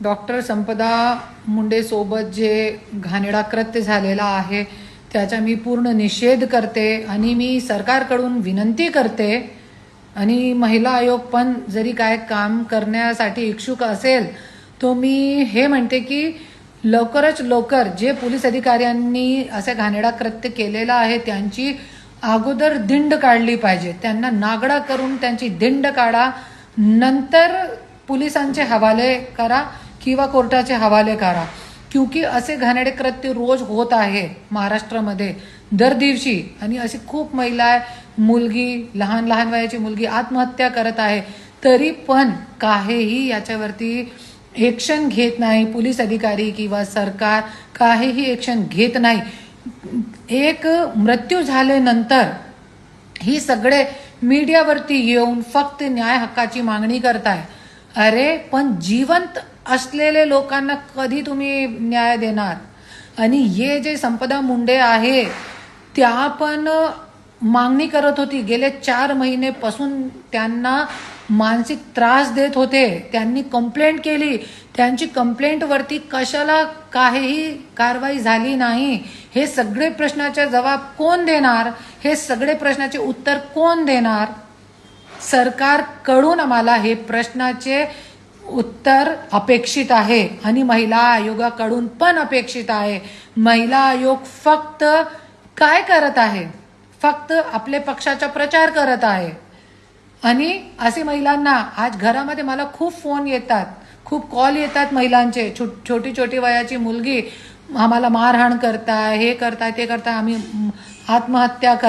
Doctor संपदा मुंडेसोबत जे घाणेरडा कृत्य झालेला आहे त्याचा मी पूर्ण निषेध करते आणि मी सरकारकडून विनंती करते. आणि महिला आयोग पण जरी काय काम करण्यासाठी इच्छुक असेल तो मी हे म्हणते की लवकरच लवकर जे पोलीस अधिकाऱ्यांनी असे घाणेरडा कृत्य केलेलं आहे त्यांची अगोदर दिंड काढली पाहिजे. त्यांना नागडा करून त्यांची दिंड काढा. नंतर पोलिसांचे हवाले करा. किंवा कोर्टाचे हवाले करा. क्योंकि असे घाणेडे कृत्य रोज होत आहे महाराष्ट्रामध्ये. दर दिवशी आणि अशी खूप महिला मुलगी लहान लहान वयाची मुलगी आत्महत्या करत आहे. तरी पण काहीही याच्यावरती ॲक्शन घेत नाही पोलीस अधिकारी किंवा सरकार काहीही ॲक्शन घेत नाही. एक मृत्यू झाल्यानंतर ही सगळे मीडियावरती येऊन फक्त न्याय हक्काची मागणी आहे अरे पण जिवंत असलेले लोकांना कधी तुम्ही न्याय देणार? आणि हे जे संपदा मुंडे आहे त्या पण मागणी करत होती. गेले चार महिनेपासून त्यांना मानसिक त्रास देत होते. त्यांनी कंप्लेंट केली. त्यांची कंप्लेंटवरती कशाला काहीही कारवाई झाली नाही? हे सगळे प्रश्नाचे जबाब कोण देणार? हे सगळे प्रश्नाचे उत्तर कोण देणार? सरकारकडून आम्हाला हे प्रश्नाचे उत्तर अपेक्षित आहे आणि महिला आयोगाकडून पण अपेक्षित आहे. महिला आयोग फक्त काय करत आहे? फक्त आपले पक्षाचा प्रचार करत आहे. आणि असे महिलांना आज घरामध्ये मला खूप फोन येतात. खूप कॉल येतात महिलांचे. छो छोटी छोटी वयाची मुलगी आम्हाला मारहाण करताय हे करताय ते करताय. आम्ही आत्महत्या कर